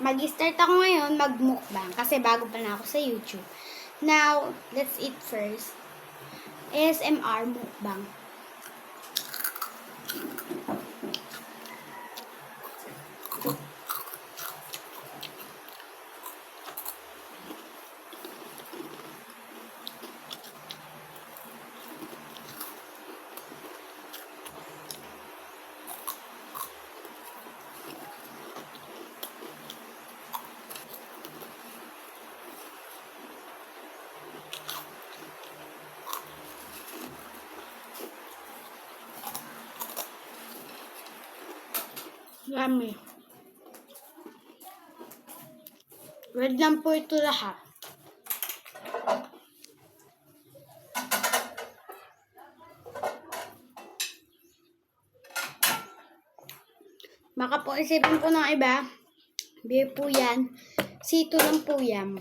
mag-start ako ngayon mag-mukbang kasi bago pa na ako sa YouTube. Now, let's eat first. ASMR mukbang. Yummy. Red lang po ito lahat. Baka po isipin po ng iba, beer po yan. Sito lang po yan.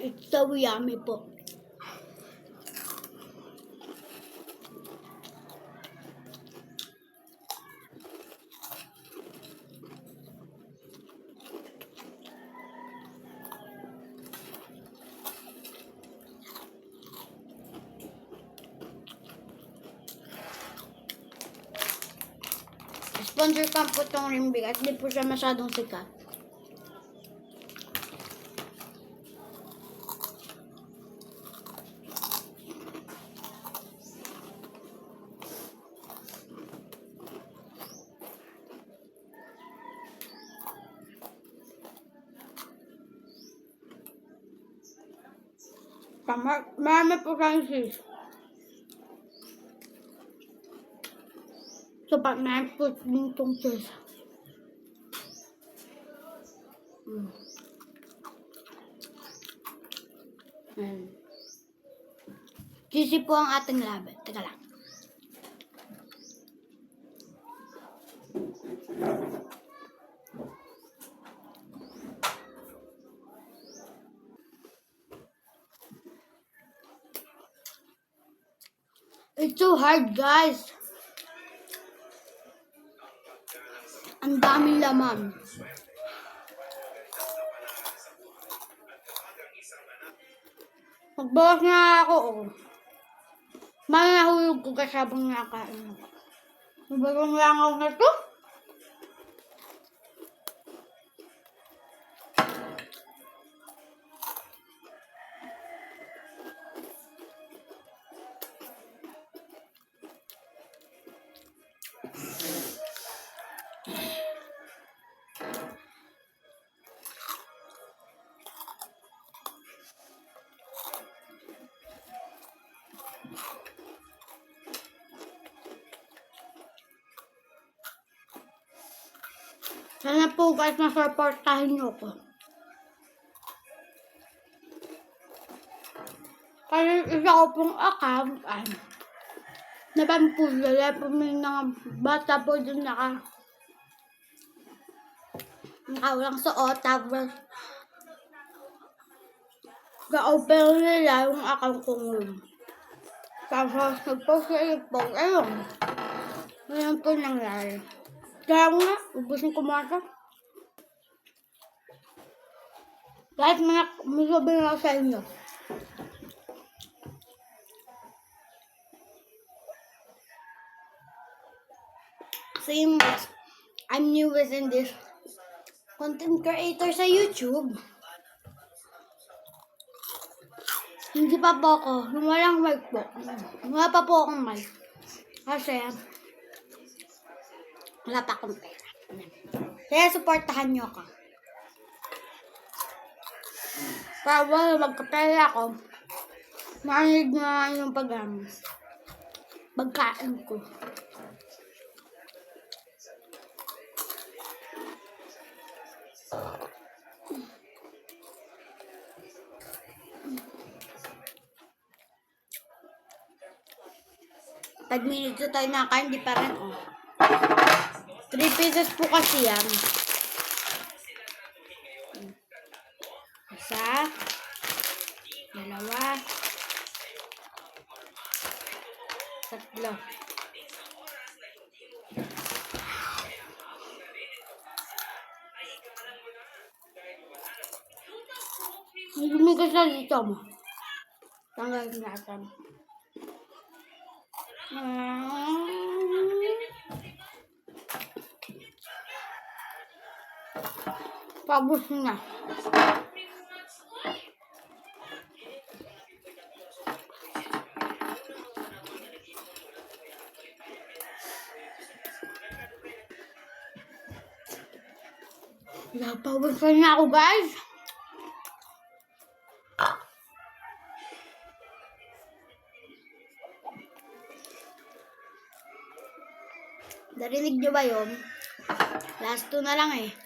It's so yummy po. Sponsor ka po itong rimbig at di po siya masyadong sikat. Tama, marami po kang sis. So, pag marami po din itong sis. Mm. Ayan. Sisi po ang ating laban. Teka lang. It's so hard, guys. Ang daming laman. Magbawas na ako, oh. Manahulog ko kasi habang nakain ako. Ang bagong langaw na to. Sana po guys, masupportahin niyo ko. Kasi isa ko pong account, ay, napampulala po may mga bata po dun naka nakawalang suot, tapos ga-open nila yung account kong room. Tapos ipog, ayun. Ngayon po nangyari. Kaya nga, ubusin ko muna ito. Kahit mga, may sabihin ako sa inyo. Same I'm new within this content creator sa YouTube. Hindi pa po ako, walang mic po. Wala pa po akong mic. Kasi, wala pa akong pera. Kaya supportahan nyo ako. Para wala magkapera ako, maanid na yung pag um, pagkain ko. Pag minuto tayo nakain, di pa rin, oh. 3 pieces po kasi yan. Isa. Dalawa. Tatlo. Lumigas na dito mo. Tanggalin natin. Pabos na. Napawag na ako guys. Narinig nyo ba yun? Last two na lang eh.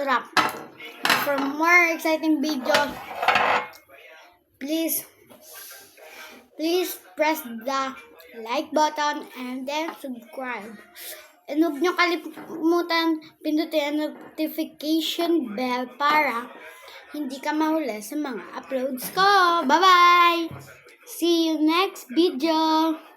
Sarap. For more exciting videos, please please press the like button and then subscribe. And huwag nyo kalimutan pindutin ang notification bell para hindi ka mahuli sa mga uploads ko. Bye-bye! See you next video!